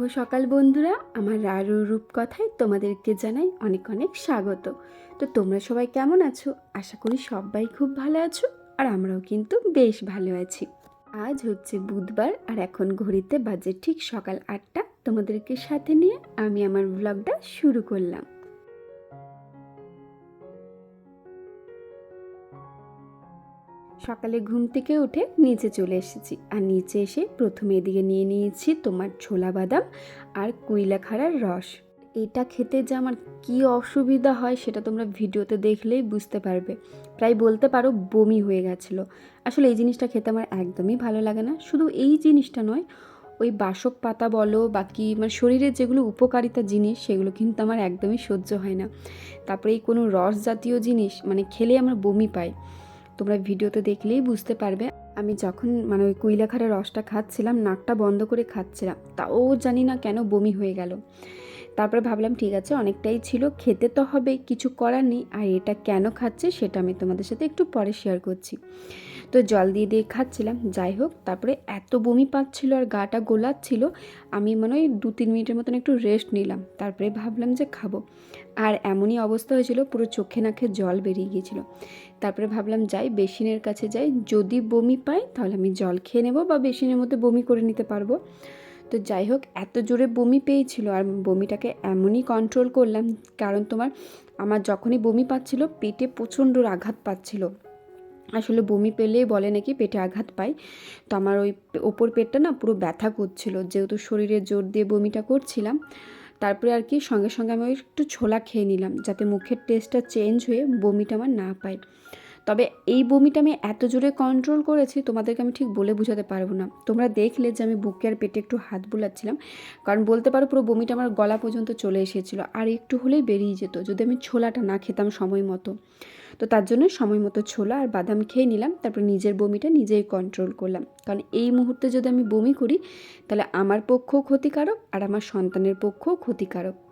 শুভ সকাল বন্ধুরা। আমার আরও রূপ কথায় তোমাদেরকে জানাই অনেক অনেক স্বাগত। তো তোমরা সবাই কেমন আছো? আশা করি সবাই খুব ভালো আছো আর আমরাও কিন্তু বেশ ভালো আছি। আজ হচ্ছে বুধবার আর এখন ঘড়িতে বাজে ঠিক সকাল আটটা। তোমাদেরকে সাথে নিয়ে আমি আমার ব্লগটা শুরু করলাম। সকালে ঘুম থেকে উঠে নিচে চলে এসেছি। আর নিচে এসে প্রথমে এদিকে নিয়ে নিয়েছি তোমার ছোলা বাদাম আর কুইলাখাড়ার রস। এটা খেতে যে আমার কী অসুবিধা হয় সেটা তোমরা ভিডিওতে দেখলেই বুঝতে পারবে। প্রায় বলতে পারো বমি হয়ে গেছিল। আসলে এই জিনিসটা খেতে আমার একদমই ভালো লাগে না। শুধু এই জিনিসটা নয়, ওই বাসক পাতা বলো বাকি মানে শরীরের যেগুলো উপকারিতা জিনিস সেগুলো কিন্তু আমার একদমই সহ্য হয় না। তারপরে এই কোনো রস জাতীয় জিনিস মানে খেলে আমার বমি পায়। তোমরা ভিডিওতে দেখলেই বুঝতে পারবে। আমি যখন মানে ওই কুইলাখাড়া রসটা খাচ্ছিলাম, নাকটা বন্ধ করে খাচ্ছিলাম, তাও জানি না কেন বমি হয়ে গেল। তারপরে ভাবলাম, ঠিক আছে, অনেকটাই ছিল, খেতে তো হবে, কিছু করার নেই, আর এটা কেন খাচ্ছে সেটা আমি তোমাদের সাথে একটু পরে শেয়ার করছি। তো জল দিয়ে দিয়ে খাচ্ছিলাম। যাই হোক, তারপরে এত বমি পাচ্ছিল আর গাটা গোলাচ্ছিল, আমি মনে হয় দু তিন মিনিটের মতন একটু রেস্ট নিলাম। তারপরে ভাবলাম যে খাব। আর এমনই অবস্থা হয়েছিল, পুরো চোখে নাকে জল বেরিয়ে গিয়েছিল। তারপরে ভাবলাম, যাই বেসিনের কাছে যাই। যদি বমি পাই, তাহলে আমি জল খেয়ে নেব বা বেসিনের মধ্যে বমি করে নিতে পারব। তো যাই হোক, এত জোরে বমি পেয়েছিল আর বমিটাকে এমনই কন্ট্রোল করলাম। কারণ তোমার, আমার যখনই বমি পাচ্ছিল, পেটে প্রচণ্ড আঘাত পাচ্ছিল। আসলে বমি পেলেই বলে নাকি পেটে আঘাত পায়। তো আমার ওই ওপর পেটটা না পুরো ব্যথা করছিল, যেহেতু শরীরে জোর দিয়ে বমিটা করছিলাম। তারপরে আর কি সঙ্গে সঙ্গে আমি একটু ছোলা খেয়ে নিলাম, যাতে মুখের টেস্টটা চেঞ্জ হয়ে বমিটা আমার না পায়। তবে এই বমিটা আমি এত জোরে কন্ট্রোল করেছি, তোমাদেরকে আমি ঠিক বলে বোঝাতে পারব না। তোমরা দেখলে যে আমি বুকে আর পেটে একটু হাত বুলাচ্ছিলাম, কারণ বলতে পারো পুরো বমিটা আমার গলা পর্যন্ত চলে এসেছিল, আর একটু হলেই বেরিয়ে যেত, যদি আমি ছোলাটা না খেতাম সময় মতো। তো তার জন্য সময় মতো ছোলা আর বাদাম খেয়ে নিলাম, তারপর নিজের বমিটা নিজেই কন্ট্রোল করলাম। কারণ এই মুহূর্তে যদি আমি বমি করি, তাহলে আমার পক্ষও ক্ষতিকারক আর আমার সন্তানের পক্ষেও ক্ষতিকারক।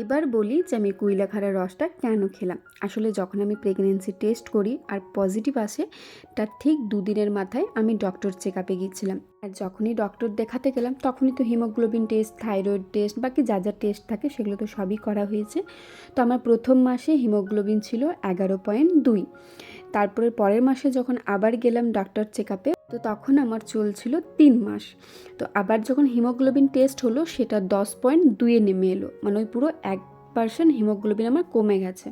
এবার বলি যে আমি কুইলাখাড়ার রসটা কেন খেলাম। আসলে যখন আমি প্রেগনেন্সি টেস্ট করি আর পজিটিভ আসে, তার ঠিক দুদিনের মাথায় আমি ডক্টর চেক আপে গিয়েছিলাম। আর যখনই ডক্টর দেখাতে গেলাম, তখনই তো হিমোগ্লোবিন টেস্ট থাইরয়েড টেস্ট বাকি যা যা টেস্ট থাকে সেগুলো তো সবই করা হয়েছে। তো আমার প্রথম মাসে হিমোগ্লোবিন ছিল এগারো পয়েন্ট দুই। তারপরে পরের মাসে যখন আবার গেলাম ডাক্তার চেক আপে তো তখন আমার চলছিল তিন মাস। তো আবার যখন হিমোগ্লোবিন টেস্ট হলো, সেটা দশ পয়েন্ট দুয়ে নেমে এলো। মানে ওই পুরো এক পার্সেন্ট হিমোগ্লোবিন আমার কমে গেছে।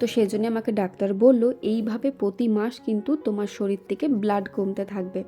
তো সেই জন্য আমাকে ডাক্তার বলল, এইভাবে প্রতি মাস কিন্তু তোমার শরীর থেকে ব্লাড কমতে থাকবে।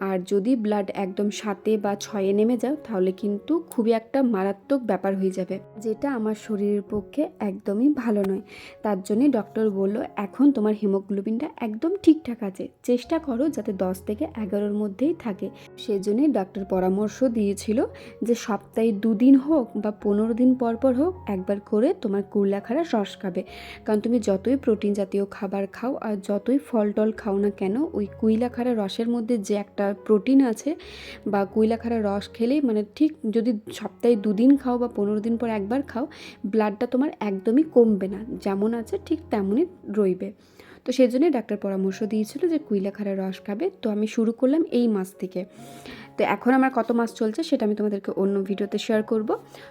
আর যদি ব্লাড একদম সাতে বা ছয়ে নেমে যাও, তাহলে কিন্তু খুবই একটা মারাত্মক ব্যাপার হয়ে যাবে। যেটা আমার শরীরের পক্ষে একদমই ভালো নয়। তার জন্যে ডক্টর বলল, এখন তোমার হিমোগ্লোবিনটা একদম ঠিকঠাক আছে। চেষ্টা করো যাতে দশ থেকে এগারোর মধ্যেই থাকে। সেই জন্যই ডাক্তার পরামর্শ দিয়েছিল যে সপ্তাহে দুদিন হোক বা পনেরো দিন পর পর হোক একবার করে তোমার কুল্লাখাড়া রস খাবে কারণ তুমি যতই প্রোটিন জাতীয় খাবার খাও আর যতই ফল টল খাও না কেন, ওই কুইলাখাড়া রসের মধ্যে যে একটা প্রোটিন আছে বা কুইলাখাড়া রস খেলেই মানে ঠিক যদি সপ্তাহে দুদিন খাও বা পনেরো দিন পর একবার খাও ব্লাডটা তোমার একদমই কমবে না। যেমন আছে ঠিক তেমনই রইবে। তো সেই জন্যই ডাক্তার পরামর্শ দিয়েছিল যে কুইলাখাড়া রস খাবে। তো আমি শুরু করলাম এই মাস থেকে। তো এখন আমার কত মাছ চলছে সেটা আমি তোমাদেরকে অন্য ভিডিওতে শেয়ার করব।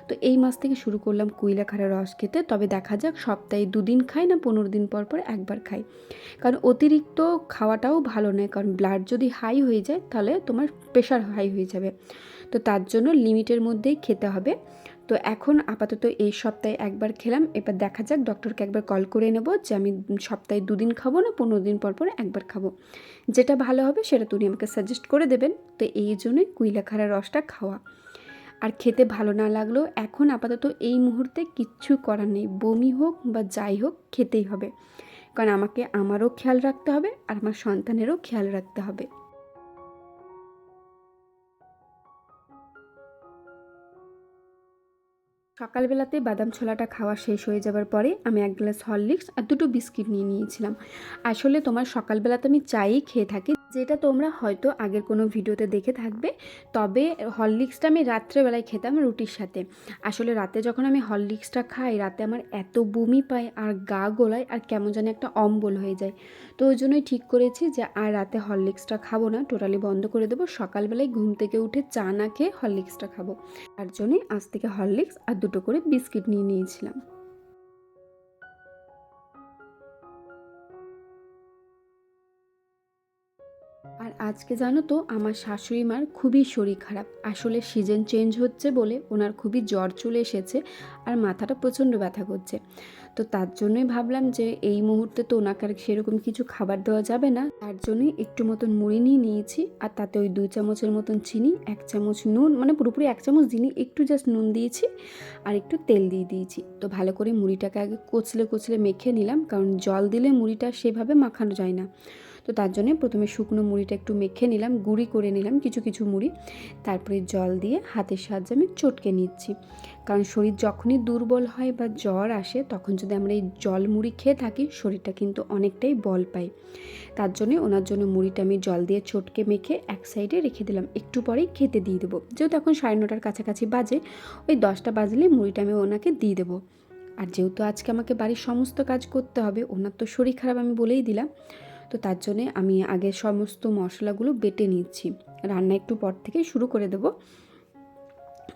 তো এই মাস থেকে শুরু করলাম কুইলাখাড়া রস খেতে, তবে দেখা যাক সপ্তাহে দুদিন খাই না পনেরো দিন পর পর একবার খাই। কারণ অতিরিক্ত খাওয়াটাও ভালো নয়, কারণ ব্লাড যদি হাই হয়ে যায় তাহলে তোমার প্রেশার হাই হয়ে যাবে। তো তার জন্য লিমিটের মধ্যেই খেতে হবে। তো এখন আপাতত এই সপ্তাহে একবার খেলাম। এবার দেখা যাক ডক্টরকে একবার কল করে নেব যে আমি সপ্তাহে দুদিন খাব না, পনেরো দিন পর পর একবার খাব। যেটা ভালো হবে সেটা তুমি আমাকে সাজেস্ট করে দেবেন। তো এই জন্যই কুইলাখাড়া রসটা খাওয়া। আর খেতে ভালো না লাগলেও এখন আপাতত এই মুহূর্তে কিচ্ছু করার নেই। বমি হোক বা যাই হোক, খেতেই হবে। কারণ আমাকে আমারও খেয়াল রাখতে হবে আর আমার সন্তানেরও খেয়াল রাখতে হবে। সকালবেলাতে বাদাম ছোলাটা খাওয়া শেষ হয়ে যাবার পরে আমি এক গ্লাস হরলিক্স আর দুটো বিস্কিট নিয়ে নিয়েছিলাম। আসলে তোমার সকালবেলাতে আমি চাই খেয়ে থাকি। যেটা তোমরা হয়তো আগের কোনো ভিডিওতে দেখে থাকবে, তবে হরলিক্সটা আমি রাত্রেবেলায় খেতাম রুটির সাথে। আসলে রাতে যখন আমি হরলিক্সটা খাই, রাতে আমার এত বমি পায়, আর গা গোলায়, আর কেমন জানি একটা অম্বল হয়ে যায়। তো ওই জন্যই ঠিক করেছি যে, আর রাতে হরলিক্সটা খাব না, টোটালি বন্ধ করে দেবো। সকালবেলায় ঘুম থেকে উঠে চা না খেয়ে হরলিক্সটা খাব। তার জন্যই আজ থেকে হরলিক্স আর দুটো করে বিস্কিট নিয়ে নিয়েছিলাম। আর আজকে জানো তো, আমার শাশুড়ি মার খুবই শরীর খারাপ। আসলে সিজন চেঞ্জ হচ্ছে বলে ওনার খুবই জ্বর চলে এসেছে আর মাথাটা প্রচণ্ড ব্যথা করছে। তো তার জন্যই ভাবলাম যে এই মুহূর্তে তো ওনাকে আর সেরকম কিছু খাবার দেওয়া যাবে না। তার জন্যই একটু মতন মুড়ি নিয়ে নিয়েছি আর তাতে ওই দুই চামচের মতন চিনি, এক চামচ নুন মানে পুরোপুরি এক চামচ চিনি, একটু জাস্ট নুন দিয়েছি আর একটু তেল দিয়ে দিয়েছি। তো ভালো করে মুড়িটাকে আগে কচলে কচলে মেখে নিলাম কারণ জল দিলে মুড়িটা সেভাবে মাখানো যায় না। তো তার জন্য প্রথমে শুকনো মুড়িটা একটু মেখে নিলাম, গুঁড়ি করে নিলাম কিছু কিছু মুড়ি। তারপরে জল দিয়ে হাতের সাহায্যে আমি চটকে নিচ্ছি। কারণ শরীর যখনই দুর্বল হয় বা জ্বর আসে, তখন যদি আমরা এই জল মুড়ি খেয়ে থাকি, শরীরটা কিন্তু অনেকটাই বল পায়। তার জন্য ওনার জন্য মুড়িটা আমি জল দিয়ে চটকে মেখে এক সাইডে রেখে দিলাম। একটু পরেই খেতে দিয়ে দেবো। যেহেতু এখন সাড়ে নটার কাছাকাছি বাজে, ওই দশটা বাজলে মুড়িটা আমি ওনাকে দিয়ে দেবো। আর যেহেতু আজকে আমাকে বাড়ির সমস্ত কাজ করতে হবে, ওনার তো শরীর খারাপ আমি বলেই দিলাম। তো তার জন্যে আমি আগে সমস্ত মশলাগুলো বেটে নিচ্ছি। রান্না একটু পর থেকে শুরু করে দেবো।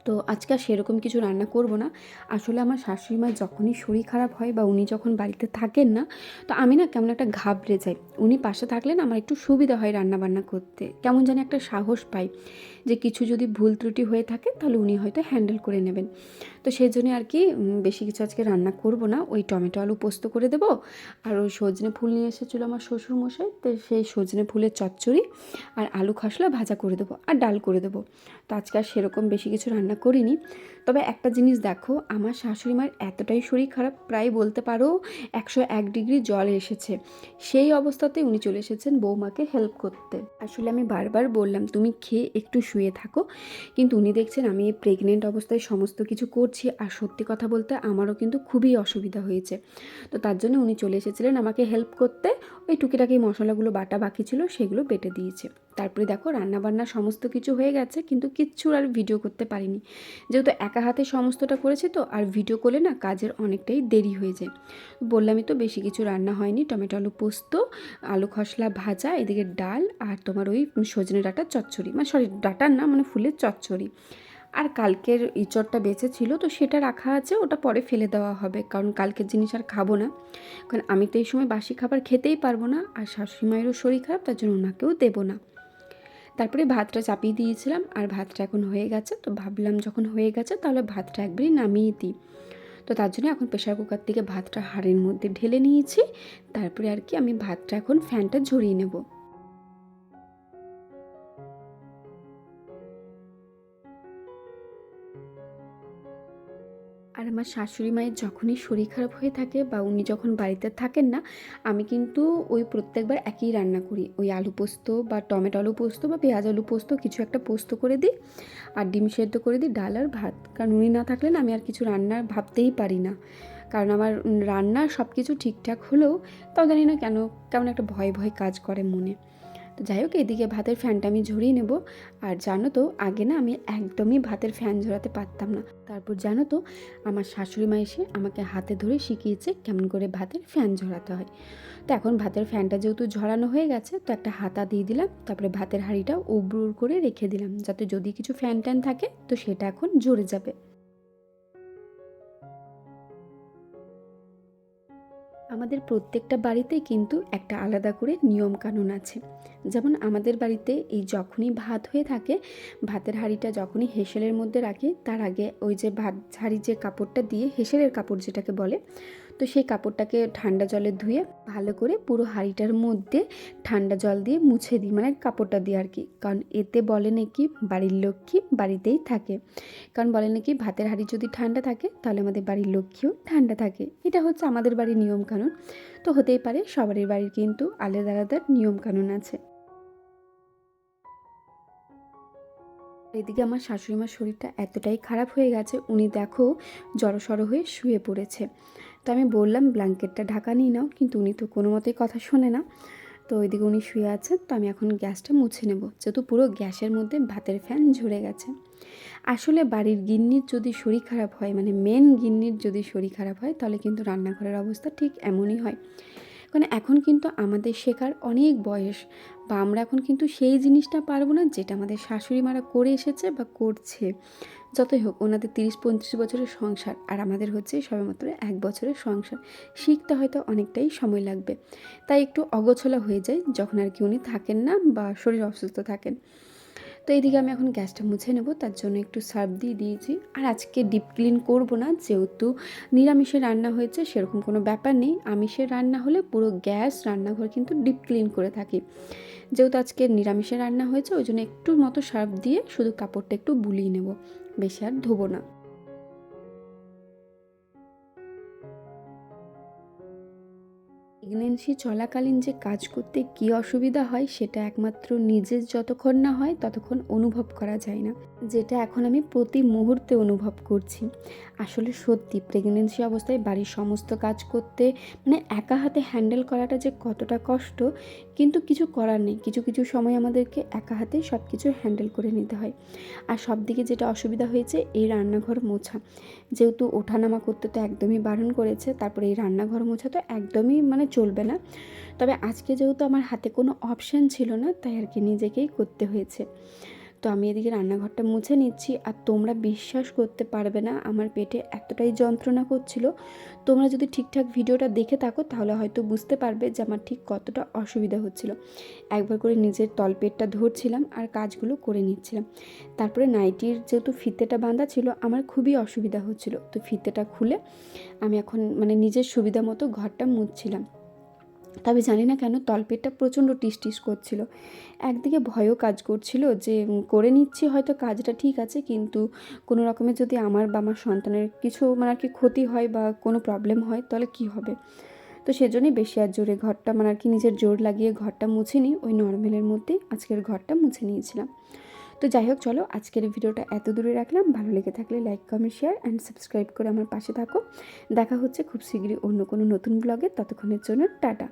তো আজকে সেরকম কিছু রান্না করব না। আসলে আমার শাশুড়ি মার যখনই শরীর খারাপ হয় বা উনি যখন বাড়িতে থাকেন না, তো আমি না কেমন একটা ঘাবড়ে যাই। উনি পাশে থাকলে না আমার একটু সুবিধা হয় রান্না বান্না করতে। কেমন জানি একটা সাহস পাই যে কিছু যদি ভুল ত্রুটি হয়ে থাকে তাহলে উনি হয়তো হ্যান্ডেল করে নেবেন। তো সেই জন্য আর কি বেশি কিছু আজকে রান্না করব না। ওই টমেটো আলু পোস্ত করে দেবো আর ওই সজনে ফুল নিয়ে এসেছিল আমার শ্বশুর মশাই তো সেই সজনে ফুলের চচ্চড়ি আর আলু খসলা ভাজা করে দেবো আর ডাল করে দেবো। তো আজকে আর সেরকম বেশি কিছু রান্না করিনি। তবে একটা জিনিস দেখো, আমার শাশুড়ি মার এতটাই শরীর খারাপ, প্রায় বলতে পারো একশো এক ডিগ্রি জল এসেছে। সেই অবস্থাতে উনি চলে এসেছেন বৌমাকে হেল্প করতে। আসলে আমি বারবার বললাম, তুমি খেয়ে একটু শুয়ে থাকো। কিন্তু উনি দেখছেন আমি প্রেগনেন্ট অবস্থায় সমস্ত কিছু করছি আর সত্যি কথা বলতে আমারও কিন্তু খুবই অসুবিধা হয়েছে। তো তার জন্য উনি চলে এসেছিলেন আমাকে হেল্প করতে। ওই টুকিটাকি মশলাগুলো বাটা বাকি ছিল, সেগুলো বেটে দিয়েছে। তারপরে দেখো রান্নাবান্না সমস্ত কিছু হয়ে গেছে, কিন্তু কিচ্ছু আর ভিডিও করতে পারিনি। যেহেতু একা হাতে সমস্তটা করেছি তো, আর ভিডিও করলে না কাজের অনেকটাই দেরি হয়ে যায়। বললামই তো বেশি কিছু রান্না হয়নি, টমেটো আলু পোস্ত, আলু খসলা ভাজা, এদিকে ডাল আর তোমার ওই সজনে ডাটার চচ্চড়ি। মানে সরি ডাটার না মানে ফুলের চচ্চড়ি। আর কালকের ইঁচড়টা বেঁচে ছিল তো সেটা রাখা আছে, ওটা পরে ফেলে দেওয়া হবে, কারণ কালকের জিনিস আর খাব না। কারণ আমি তো এই সময় বাসি খাবার খেতেই পারব না, আর শাশুড়ি মায়েরও শরীর খারাপ, তার জন্য ওনাকেও দেবো না। তারপরে ভাতটা চাপিয়ে দিয়েছিলাম আর ভাতটা এখন হয়ে গেছে। তো ভাবলাম যখন হয়ে গেছে তাহলে ভাতটা একবারই নামিয়ে দিই। তো তার জন্য এখন প্রেশার কুকার থেকে ভাতটা হাড়ের মধ্যে ঢেলে নিয়েছি। তারপরে আর কি আমি ভাতটা এখন ফ্যানটা ঝরিয়ে নেব। আর আমার শাশুড়ি মায়ের যখনই শরীর খারাপ হয়ে থাকে বা উনি যখন বাড়িতে থাকেন না, আমি কিন্তু ওই প্রত্যেকবার একই রান্না করি। ওই আলু পোস্ত বা টমেটো আলু পোস্ত বা পেঁয়াজ আলু পোস্ত কিছু একটা পোস্ত করে দিই আর ডিম সেদ্ধ করে দিই ডাল আর ভাত। কারণ উনি না থাকলে না আমি আর কিছু রান্না ভাবতেই পারি না। কারণ আমার রান্না সব কিছু ঠিকঠাক হলেও তাও জানি না কেন কেমন একটা ভয় ভয় কাজ করে মনে। তো যাই হোক, এদিকে ভাতের ফ্যানটা আমি ঝরিয়ে নেব। আর জানো তো, আগে না আমি একদমই ভাতের ফ্যান ঝরাতে পারতাম না। তারপর জানো তো, আমার শাশুড়ি মা এসে আমাকে হাতে ধরে শিখিয়েছে কেমন করে ভাতের ফ্যান ঝরাতে হয়। তো এখন ভাতের ফ্যানটা যেহেতু ঝরানো হয়ে গেছে, তো একটা হাতা দিয়ে দিলাম, তারপরে ভাতের হাঁড়িটা উবড়ুর করে রেখে দিলাম, যাতে যদি কিছু ফ্যান ট্যান থাকে, তো সেটা এখন ঝরে যাবে। আমাদের প্রত্যেকটা বাড়িতে কিন্তু একটা আলাদা করে নিয়ম কানুন আছে। যেমন আমাদের বাড়িতে এই যখনই ভাত হয়ে থাকে, ভাতের হাঁড়িটা যখনই হেসেলের মধ্যে রাখি, তার আগে ওই যে ভাত হাঁড়ি যে কাপড়টা দিয়ে হেঁসেলের কাপড় যেটাকে বলে তো সেই কাপড়টাকে ঠান্ডা জলে ধুয়ে ভালো করে পুরো হাঁড়িটার মধ্যে ঠান্ডা জল দিয়ে মুছে দিই মানে কাপড়টা দিয়ে আর কি। কারণ এতে বলে নাকি বাড়ির লক্ষ্মী বাড়িতেই থাকে। কারণ বলে নাকি ভাতের হাঁড়ি যদি ঠান্ডা থাকে, তাহলে আমাদের বাড়ির লক্ষ্মীও ঠান্ডা থাকে। এটা হচ্ছে আমাদের বাড়ির নিয়মকানুন। তো হতেই পারে সবারই বাড়ির কিন্তু আলাদা আলাদা নিয়মকানুন আছে। এদিকে আমার শাশুড়ি মার শরীরটা এতটাই খারাপ হয়ে গেছে, উনি দেখো জড়সড় হয়ে শুয়ে পড়েছে। আমি বললাম, ব্ল্যাঙ্কেটটা ঢাকা নিয়ে নাও। কিন্তু উনি তো কোনো মতেই কথা শোনে না। তো ওইদিকে উনি শুয়ে আছেন তো আমি এখন গ্যাসটা মুছে নেব। যেহেতু পুরো গ্যাসের মধ্যে ভাতের ফ্যান ঝরে গেছে। আসলে বাড়ির গিন্নির যদি শরীর খারাপ হয় মানে মেন গিন্নির যদি শরীর খারাপ হয়, তাহলে কিন্তু রান্নাঘরের অবস্থা ঠিক এমনই হয়। কারণ এখন কিন্তু আমাদের শেখার অনেক বয়স। বা আমরা এখন কিন্তু সেই জিনিসটা পারব না, যেটা আমাদের শাশুড়ি মারা করে এসেছে বা করছে। যতই হোক, ওনাদের তিরিশ, পঁয়ত্রিশ বছরের সংসার আর আমাদের হচ্ছে সবেমাত্র এক বছরের সংসার। শিখতে হয়তো অনেকটাই সময় লাগবে। তাই একটু অগোছলা হয়ে যায় যখন আর কি উনি থাকেন না বা শরীর অসুস্থ থাকেন। তো এইদিকে আমি এখন গ্যাসটা মুছে নেব, তার জন্য একটু সার্ফ দিয়ে দিয়েছি। আর আজকে ডিপ ক্লিন করব না, যেহেতু নিরামিষে রান্না হয়েছে, সেরকম কোনো ব্যাপার নেই। আমিষের রান্না হলে পুরো গ্যাস রান্নাঘর কিন্তু ডিপ ক্লিন করে থাকি। যেহেতু আজকে নিরামিষে রান্না হয়েছে, ওই জন্য একটু মতো সার্ফ দিয়ে শুধু কাপড়টা একটু বুলিয়ে নেব। বেশি আর ধোবো না। প্রেগনেন্সি চলাকালীন যে কাজ করতে কী অসুবিধা হয় সেটা একমাত্র নিজের যতক্ষণ না হয় ততক্ষণ অনুভব করা যায় না। যেটা এখন আমি প্রতি মুহূর্তে অনুভব করছি। আসলে সত্যি প্রেগনেন্সি অবস্থায় বাড়ির সমস্ত কাজ করতে মানে একা হাতে হ্যান্ডেল করাটা যে কতটা কষ্ট, কিন্তু কিছু করার নেই। কিছু কিছু সময় আমাদেরকে একা হাতে সব কিছু হ্যান্ডেল করে নিতে হয়। আর সব দিকে যেটা অসুবিধা হয়েছে, এই রান্নাঘর মোছা। যেহেতু ওঠানামা করতে তো একদমই বারণ করেছে, তারপরে এই রান্নাঘর মোছা তো একদমই মানে চলবে না। তবে আজকে যেহেতু আমার হাতে কোনো অপশান ছিল না, তাই আর কি নিজেকেই করতে হয়েছে। তো আমি এদিকে রান্নাঘরটা মুছে নিচ্ছি। আর তোমরা বিশ্বাস করতে পারবে না, আমার পেটে এতটাই যন্ত্রণা করছিল। তোমরা যদি ঠিকঠাক ভিডিওটা দেখে থাকো, তাহলে হয়তো বুঝতে পারবে যে আমার ঠিক কতটা অসুবিধা হচ্ছিল। একবার করে নিজের তলপেটটা ধরছিলাম আর কাজগুলো করে নিচ্ছিলাম। তারপরে নাইটির যেহেতু ফিতেটা বাঁধা ছিল, আমার খুবই অসুবিধা হচ্ছিল। তো ফিতেটা খুলে আমি এখন মানে নিজের সুবিধা মতো ঘরটা মুছছিলাম। তবে জানি না কেন তলপেটটা প্রচণ্ড টিস টিস করছিল। একদিকে ভয়ও কাজ করছিল যে করে নিচ্ছি, হয়তো কাজটা ঠিক আছে, কিন্তু কোনো রকমের যদি আমার বা আমার সন্তানের কিছু মানে আর কি ক্ষতি হয় বা কোনো প্রবলেম হয়, তাহলে কি হবে? তো সেজন্যই বেশি আর জোরে ঘরটা মানে আর কি নিজের জোর লাগিয়ে ঘরটা মুছে নিই। ওই নর্মালের মধ্যেই আজকের ঘরটা মুছে নিয়েছিলাম। তো যাই হোক, চলো আজকের ভিডিওটা এত দূরে রাখলাম। ভালো লেগে থাকলে like comment share and subscribe করে আমার পাশে থাকো। দেখা হচ্ছে খুব শীঘ্রই অন্য কোনো নতুন ব্লগে ততক্ষণের জন্য টাটা।